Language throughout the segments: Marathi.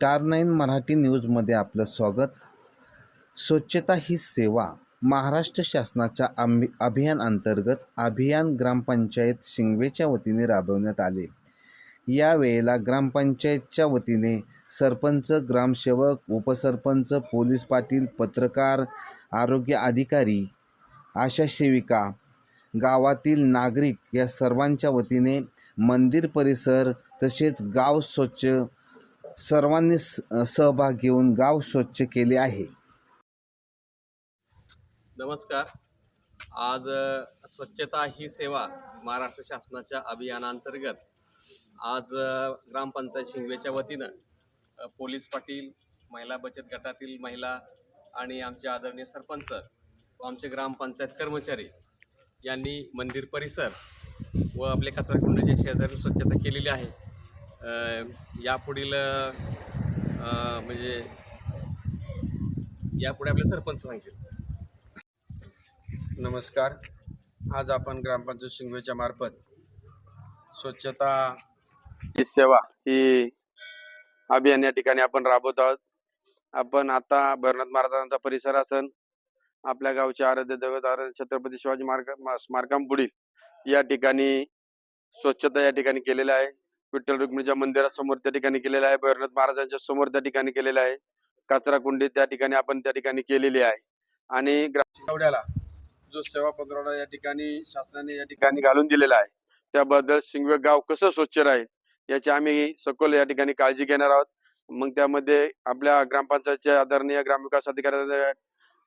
स्टार नाईन मराठी न्यूजमध्ये आपलं स्वागत. स्वच्छता ही सेवा महाराष्ट्र शासनाच्या आंबी अभियान अंतर्गत अभियान ग्रामपंचायत शिंगवेच्या वतीने राबवण्यात आले. यावेळेला ग्रामपंचायतच्या वतीने सरपंच ग्रामसेवक उपसरपंच पोलीस पाटील पत्रकार आरोग्य अधिकारी आशा सेविका गावातील नागरिक या सर्वांच्या वतीने मंदिर परिसर तसेच गाव स्वच्छ सर्वांनी स सहभाग घेऊन गाव स्वच्छ केले आहे. नमस्कार. आज स्वच्छता ही सेवा महाराष्ट्र शासनाच्या अभियानांतर्गत आज ग्रामपंचायत शिंगवेच्या वतीनं पोलीस पाटील महिला बचत गटातील महिला आणि आमचे आदरणीय सरपंच व आमचे ग्रामपंचायत कर्मचारी यांनी मंदिर परिसर व आपले कचराकुंडीचे शेजारी स्वच्छता केलेली आहे. यापुढील म्हणजे यापुढे आपले सरपंच सांगतील. नमस्कार. आज आपण ग्रामपंचायत शिंगवेच्या मार्फत स्वच्छता ही सेवा ही अभियान या ठिकाणी आपण राबवत आहोत. आपण आता भरनाथ महाराजांचा परिसर असन आपल्या गावचे आराध्य दैवत आराध्य छत्रपती शिवाजी मार्ग मा- स्मारकांपुढील या ठिकाणी स्वच्छता या ठिकाणी केलेल्या आहे. विठ्ठल रुक्मिणीच्या मंदिरासमोर त्या ठिकाणी केलेलं आहे. भैरवनाथ महाराजांच्या समोर त्या ठिकाणी केलेलं आहे. कचरा कुंडी त्या ठिकाणी आपण त्या ठिकाणी केलेली आहे. आणि ग्रामवड्याला जो सेवा पंधरवडा या ठिकाणी शासनाने या ठिकाणी घालून दिलेला आहे. त्याबद्दल शिंगवे गाव कसं स्वच्छ राहील याची आम्ही सखोल या ठिकाणी काळजी घेणार आहोत. मग त्यामध्ये आपल्या ग्रामपंचायतचे आदरणीय ग्रामविकास अधिकारी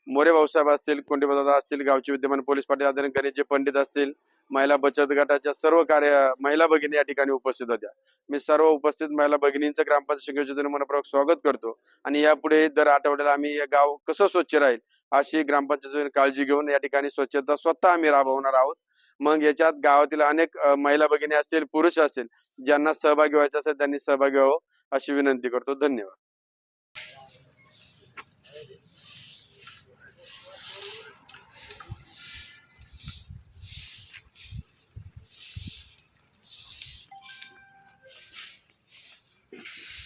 मोरे भाऊसाहेब असतील कोंडीबादा असतील गावचे विद्यमान पोलीस पाटील आदरणीय गणेशजी पंडित असतील महिला बचत गटाच्या सर्व कार्य महिला भगिनी या ठिकाणी उपस्थित होत्या. मी सर्व उपस्थित महिला भगिनींचं ग्रामपंचायत शिंगवेच्या मनपूर्वक स्वागत करतो. आणि यापुढे दर आठवड्याला आम्ही हे गाव कसं स्वच्छ राहील अशी ग्रामपंचायत काळजी घेऊन या ठिकाणी स्वच्छता स्वतः आम्ही राबवणार आहोत. मग याच्यात गावातील अनेक महिला भगिनी असतील पुरुष असतील ज्यांना सहभागी व्हायचं असेल त्यांनी सहभागी व्हावं अशी विनंती करतो. धन्यवाद.